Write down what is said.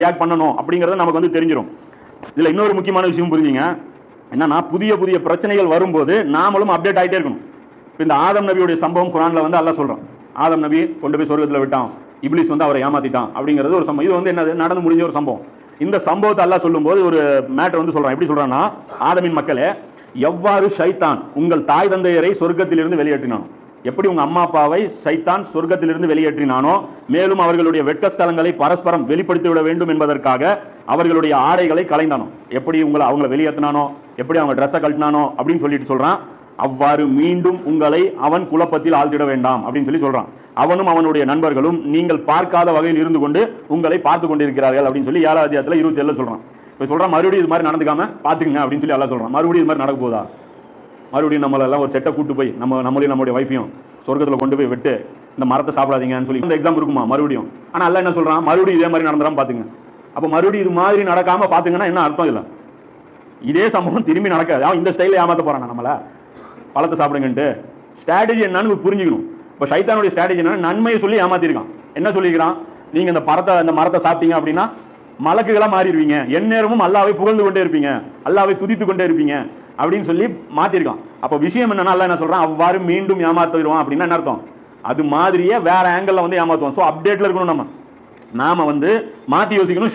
React பண்ணணும் அப்படிங்கிறத நமக்கு வந்து தெரிஞ்சிடும் இதில் இன்னொரு முக்கியமான விஷயம் புரிஞ்சுங்க. என்னன்னா புதிய புதிய பிரச்சனைகள் வரும்போது நாமளும் அப்டேட் ஆயிட்டே இருக்கணும். இப்போ இந்த ஆதம் நபியுடைய சம்பவம் குரானில் வந்து அல்லாஹ் சொல்கிறோம் ஆதம் நபி கொண்டு போய் சொர்க்கத்தில் விட்டான். இப்ளிஸ் வந்து அவரை ஏமாத்திட்டான் அப்படிங்கிறது ஒரு சம்பவம். இது வந்து என்னது? நடந்து முடிஞ்ச ஒரு சம்பவம். இந்த சம்பவத்தை அல்லாஹ் சொல்லும்போது ஒரு மேட்டர் வந்து சொல்கிறான் எப்படி சொல்கிறான்னா ஆதமின் மக்களே எவ்வாறு ஷைத்தான் உங்கள் தாய் தந்தையரை சொர்க்கத்திலிருந்து வெளியேற்றினான் எப்படி உங்க அம்மா அப்பாவை சைத்தான் சொர்க்கத்திலிருந்து வெளியேற்றினானோ மேலும் அவர்களுடைய வெட்கஸ்தலங்களை பரஸ்பரம் வெளிப்படுத்தி விட வேண்டும் என்பதற்காக அவர்களுடைய ஆடைகளை கலைந்தானோ எப்படி உங்களை அவங்கள வெளியேற்றினானோ எப்படி அவங்க ட்ரெஸ்ஸை கழட்டினானோ அப்படின்னு சொல்லிட்டு சொல்றான். அவ்வாறு மீண்டும் உங்களை அவன் குழப்பத்தில் ஆழ்த்திட வேண்டாம் அப்படின்னு சொல்லி சொல்றான். அவனும் அவனுடைய நண்பர்களும் நீங்கள் பார்க்காத வகையில் இருந்து கொண்டு உங்களை பார்த்து கொண்டிருக்கிறார்கள் அப்படின்னு சொல்லி ஏழாவது இருபத்தி ஏழு சொல்றான். இப்ப சொல்றான் மறுபடியும் இது மாதிரி நடந்துக்காம பாத்துக்கங்க அப்படின்னு சொல்லி எல்லாம் சொல்றான். மறுபடியும் இது மாதிரி நடக்க போதா மறுபடியும் நம்மளெல்லாம் ஒரு செட்டை கூட்டு போய் நம்ம நம்மளையும் நம்மளுடைய வைஃபையும் சொர்க்கத்தில் கொண்டு போய் விட்டு இந்த மரத்தை சாப்பிடாதீங்கன்னு சொல்லி இந்த எக்ஸாம் இருக்குமா? மறுபடியும். ஆனால் அல்ல என்ன சொல்கிறான் மறுபடியும் இதே மாதிரி நடந்துடாம பார்த்துங்க அப்போ மறுபடியும் இது மாதிரி நடக்காமல் பார்த்துங்கன்னா என்ன அர்த்தம் இல்லை இதே சம்பவம் திரும்பி நடக்காது. அவன் இந்த ஸ்டைலில் ஏமாற்ற போகிறான் நம்மள? பழத்தை சாப்பிடுங்கன்ட்டு. ஸ்ட்ராட்டஜி என்னன்னு புரிஞ்சுக்கணும். இப்போ சைத்தானுடைய ஸ்ட்ராட்டஜி என்னன்னா நன்மையை சொல்லி ஏமாத்திருக்கான். என்ன சொல்லியிருக்கிறான்? நீங்கள் இந்த பரத்தை இந்த மரத்தை சாப்பிட்டீங்க அப்படின்னா மலக்குகளா மாறிடுவீங்க. எந்நேரமும் அல்லாவை புகழ்ந்து கொண்டே இருப்பீங்க. அல்லாவை துதித்து கொண்டே இருப்பீங்க. அப்படின்னு சொல்லி மாத்திருக்கான். அப்போ விஷயம் என்னன்னா அல்லாஹ் என்ன சொல்றான்? அவ்வாறு மீண்டும் ஏமாத்திடுவான் அப்படின்னா என்ன அர்த்தம்? அது மாதிரியே வேற ஆங்கிள் வந்து ஏமாத்துவோம் ஸோ அப்டேட்ல இருக்கணும் நம்ம. நாம வந்து மாத்தி யோசிக்கணும்